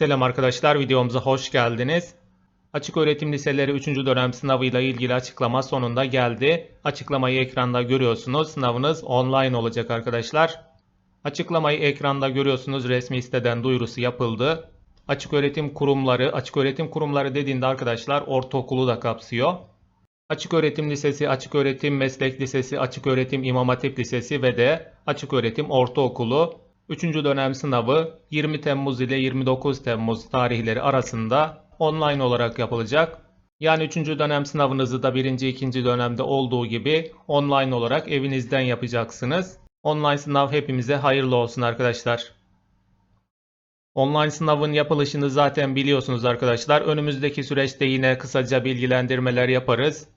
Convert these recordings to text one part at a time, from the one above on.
Selam arkadaşlar, videomuza hoş geldiniz. Açık öğretim liseleri 3. dönem sınavıyla ilgili açıklama sonunda geldi. Açıklamayı ekranda görüyorsunuz. Sınavınız online olacak arkadaşlar. Açıklamayı ekranda görüyorsunuz. Resmi siteden duyurusu yapıldı. Açık öğretim kurumları, açık öğretim kurumları dediğinde arkadaşlar ortaokulu da kapsıyor. Açık öğretim lisesi, açık öğretim meslek lisesi, açık öğretim imam hatip lisesi ve de açık öğretim ortaokulu 3. dönem sınavı 20 Temmuz ile 29 Temmuz tarihleri arasında online olarak yapılacak. Yani 3. dönem sınavınızı da 1. 2. dönemde olduğu gibi online olarak evinizden yapacaksınız. Online sınav hepimize hayırlı olsun arkadaşlar. Online sınavın yapılışını zaten biliyorsunuz arkadaşlar. Önümüzdeki süreçte yine kısaca bilgilendirmeler yaparız.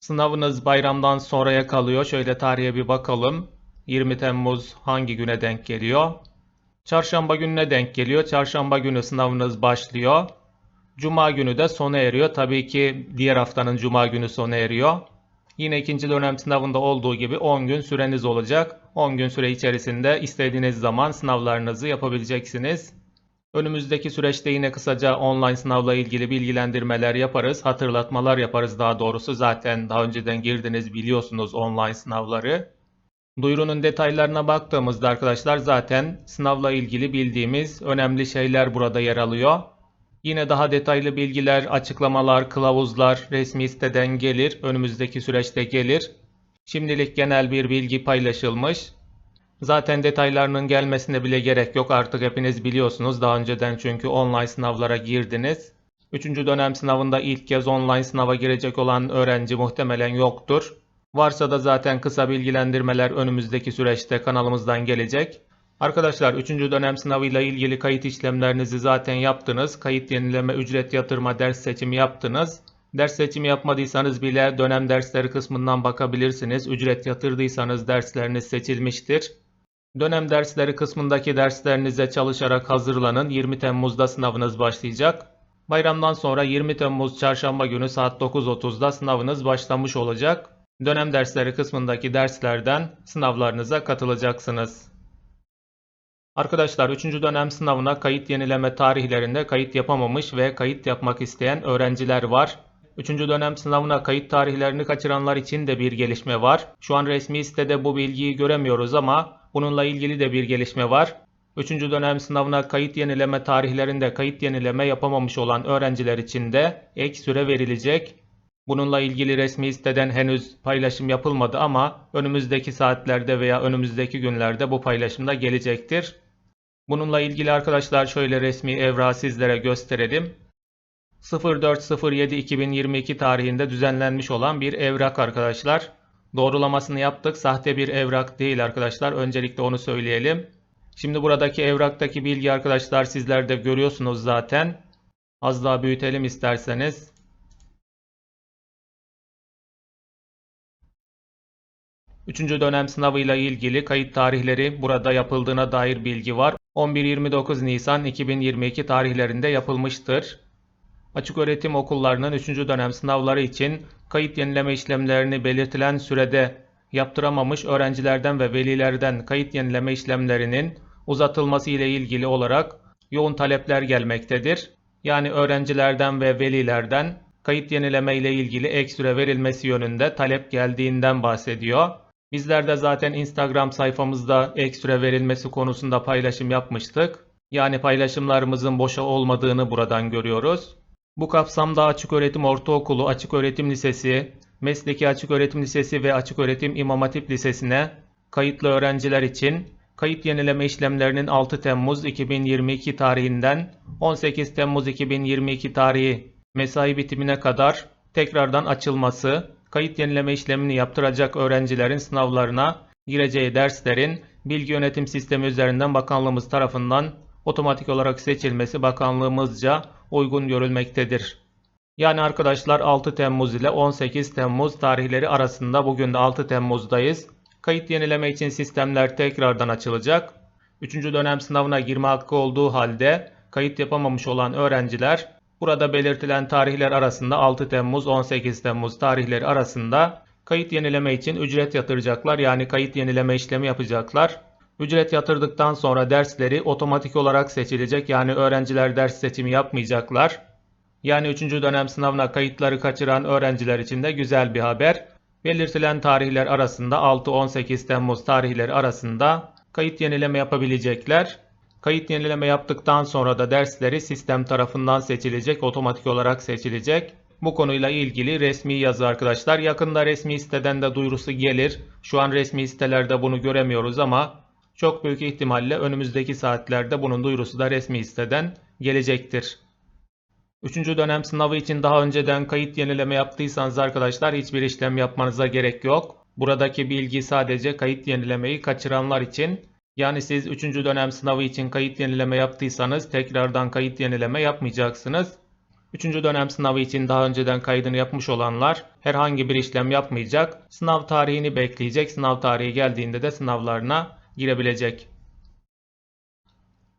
Sınavınız bayramdan sonraya kalıyor. Şöyle tarihe bir bakalım. 20 Temmuz hangi güne denk geliyor? Çarşamba gününe denk geliyor. Çarşamba günü sınavınız başlıyor. Cuma günü de sona eriyor. Tabii ki diğer haftanın cuma günü sona eriyor. Yine ikinci dönem sınavında olduğu gibi 10 gün süreniz olacak. 10 gün süre içerisinde istediğiniz zaman sınavlarınızı yapabileceksiniz. Önümüzdeki süreçte yine kısaca online sınavla ilgili bilgilendirmeler yaparız, hatırlatmalar yaparız daha doğrusu. Zaten daha önceden girdiniz biliyorsunuz online sınavları. Duyurunun detaylarına baktığımızda arkadaşlar zaten sınavla ilgili bildiğimiz önemli şeyler burada yer alıyor. Yine daha detaylı bilgiler, açıklamalar, kılavuzlar resmi siteden gelir. Önümüzdeki süreçte gelir. Şimdilik genel bir bilgi paylaşılmış. Zaten detaylarının gelmesine bile gerek yok. Artık hepiniz biliyorsunuz. Daha önceden çünkü online sınavlara girdiniz. Üçüncü dönem sınavında ilk kez online sınava girecek olan öğrenci muhtemelen yoktur. Varsa da zaten kısa bilgilendirmeler önümüzdeki süreçte kanalımızdan gelecek. Arkadaşlar 3. dönem sınavıyla ilgili kayıt işlemlerinizi zaten yaptınız. Kayıt yenileme, ücret yatırma, ders seçimi yaptınız. Ders seçimi yapmadıysanız bile dönem dersleri kısmından bakabilirsiniz. Ücret yatırdıysanız dersleriniz seçilmiştir. Dönem dersleri kısmındaki derslerinize çalışarak hazırlanın. 20 Temmuz'da sınavınız başlayacak. Bayramdan sonra 20 Temmuz çarşamba günü saat 9.30'da sınavınız başlamış olacak. Dönem dersleri kısmındaki derslerden sınavlarınıza katılacaksınız. Arkadaşlar 3. dönem sınavına kayıt yenileme tarihlerinde kayıt yapamamış ve kayıt yapmak isteyen öğrenciler var. 3. dönem sınavına kayıt tarihlerini kaçıranlar için de bir gelişme var. Şu an resmi sitede bu bilgiyi göremiyoruz ama bununla ilgili de bir gelişme var. 3. dönem sınavına kayıt yenileme tarihlerinde kayıt yenileme yapamamış olan öğrenciler için de ek süre verilecek. Bununla ilgili resmi siteden henüz paylaşım yapılmadı ama önümüzdeki saatlerde veya önümüzdeki günlerde bu paylaşım da gelecektir. Bununla ilgili arkadaşlar şöyle resmi evrağı sizlere gösterelim. 04.07.2022 tarihinde düzenlenmiş olan bir evrak arkadaşlar. Doğrulamasını yaptık. Sahte bir evrak değil arkadaşlar. Öncelikle onu söyleyelim. Şimdi buradaki evraktaki bilgi arkadaşlar sizler de görüyorsunuz zaten. Az daha büyütelim isterseniz. Üçüncü dönem sınavıyla ilgili kayıt tarihleri burada yapıldığına dair bilgi var. 11-29 Nisan 2022 tarihlerinde yapılmıştır. Açık öğretim okullarının 3. dönem sınavları için kayıt yenileme işlemlerini belirtilen sürede yaptıramamış öğrencilerden ve velilerden kayıt yenileme işlemlerinin uzatılması ile ilgili olarak yoğun talepler gelmektedir. Yani öğrencilerden ve velilerden kayıt yenileme ile ilgili ek süre verilmesi yönünde talep geldiğinden bahsediyor. Bizler de zaten Instagram sayfamızda ek süre verilmesi konusunda paylaşım yapmıştık. Yani paylaşımlarımızın boşa olmadığını buradan görüyoruz. Bu kapsamda Açık Öğretim Ortaokulu, Açık Öğretim Lisesi, Mesleki Açık Öğretim Lisesi ve Açık Öğretim İmam Hatip Lisesi'ne kayıtlı öğrenciler için kayıt yenileme işlemlerinin 6 Temmuz 2022 tarihinden 18 Temmuz 2022 tarihi mesai bitimine kadar tekrardan açılması, kayıt yenileme işlemini yaptıracak öğrencilerin sınavlarına gireceği derslerin bilgi yönetim sistemi üzerinden bakanlığımız tarafından otomatik olarak seçilmesi bakanlığımızca uygun görülmektedir. Yani arkadaşlar 6 Temmuz ile 18 Temmuz tarihleri arasında bugün de 6 Temmuz'dayız. Kayıt yenileme için sistemler tekrardan açılacak. 3. dönem sınavına girme hakkı olduğu halde kayıt yapamamış olan öğrenciler burada belirtilen tarihler arasında 6 Temmuz 18 Temmuz tarihleri arasında kayıt yenileme için ücret yatıracaklar. Yani kayıt yenileme işlemi yapacaklar. Ücret yatırdıktan sonra dersleri otomatik olarak seçilecek yani öğrenciler ders seçimi yapmayacaklar. Yani 3. dönem sınavına kayıtları kaçıran öğrenciler için de güzel bir haber. Belirtilen tarihler arasında 6-18 Temmuz tarihleri arasında kayıt yenileme yapabilecekler. Kayıt yenileme yaptıktan sonra da dersleri sistem tarafından seçilecek, otomatik olarak seçilecek. Bu konuyla ilgili resmi yazı arkadaşlar. Yakında resmi siteden de duyurusu gelir. Şu an resmi sitelerde bunu göremiyoruz ama çok büyük ihtimalle önümüzdeki saatlerde bunun duyurusu da resmi siteden gelecektir. Üçüncü dönem sınavı için daha önceden kayıt yenileme yaptıysanız arkadaşlar hiçbir işlem yapmanıza gerek yok. Buradaki bilgi sadece kayıt yenilemeyi kaçıranlar için. Yani siz 3. dönem sınavı için kayıt yenileme yaptıysanız tekrardan kayıt yenileme yapmayacaksınız. 3. dönem sınavı için daha önceden kaydını yapmış olanlar herhangi bir işlem yapmayacak. Sınav tarihini bekleyecek. Sınav tarihi geldiğinde de sınavlarına girebilecek.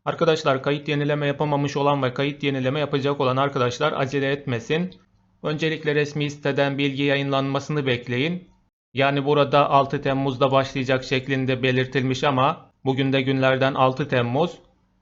Arkadaşlar kayıt yenileme yapamamış olan ve kayıt yenileme yapacak olan arkadaşlar acele etmesin. Öncelikle resmi siteden bilgi yayınlanmasını bekleyin. Yani burada 6 Temmuz'da başlayacak şeklinde belirtilmiş ama bugün de günlerden 6 Temmuz.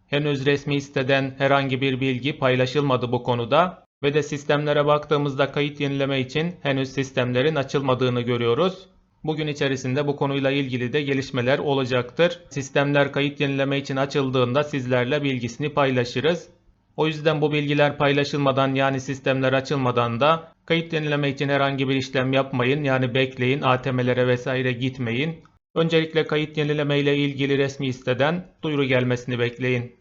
Henüz resmi siteden herhangi bir bilgi paylaşılmadı bu konuda ve de sistemlere baktığımızda kayıt yenileme için henüz sistemlerin açılmadığını görüyoruz. Bugün içerisinde bu konuyla ilgili de gelişmeler olacaktır. Sistemler kayıt yenileme için açıldığında sizlerle bilgisini paylaşırız. O yüzden bu bilgiler paylaşılmadan yani sistemler açılmadan da kayıt yenileme için herhangi bir işlem yapmayın. Yani bekleyin, ATM'lere vesaire gitmeyin. Öncelikle kayıt yenileme ile ilgili resmi siteden duyuru gelmesini bekleyin.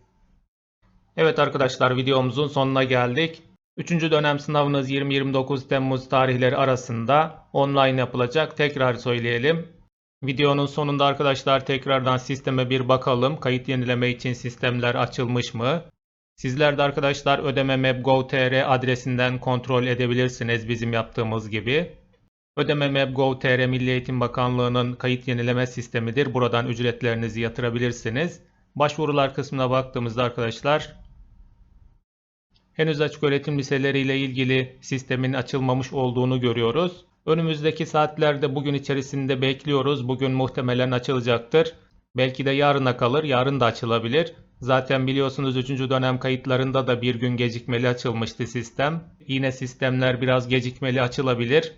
Evet arkadaşlar videomuzun sonuna geldik. 3. dönem sınavınız 20-29 Temmuz tarihleri arasında online yapılacak. Tekrar söyleyelim. Videonun sonunda arkadaşlar tekrardan sisteme bir bakalım. Kayıt yenileme için sistemler açılmış mı? Sizler de arkadaşlar ödeme map.gov.tr adresinden kontrol edebilirsiniz bizim yaptığımız gibi. Ödeme map.gov.tr Milli Eğitim Bakanlığı'nın kayıt yenileme sistemidir. Buradan ücretlerinizi yatırabilirsiniz. Başvurular kısmına baktığımızda arkadaşlar henüz açık öğretim liseleriyle ilgili sistemin açılmamış olduğunu görüyoruz. Önümüzdeki saatlerde bugün içerisinde bekliyoruz. Bugün muhtemelen açılacaktır. Belki de yarına kalır, yarın da açılabilir. Zaten biliyorsunuz 3. dönem kayıtlarında da bir gün gecikmeli açılmıştı sistem. Yine sistemler biraz gecikmeli açılabilir.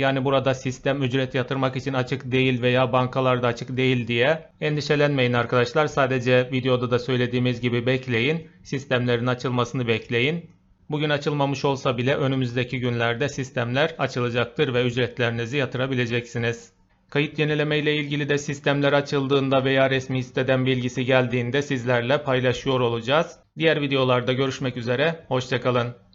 Yani burada sistem ücret yatırmak için açık değil veya bankalarda açık değil diye endişelenmeyin arkadaşlar. Sadece videoda da söylediğimiz gibi bekleyin. Sistemlerin açılmasını bekleyin. Bugün açılmamış olsa bile önümüzdeki günlerde sistemler açılacaktır ve ücretlerinizi yatırabileceksiniz. Kayıt yenileme ile ilgili de sistemler açıldığında veya resmi siteden bilgisi geldiğinde sizlerle paylaşıyor olacağız. Diğer videolarda görüşmek üzere, hoşçakalın.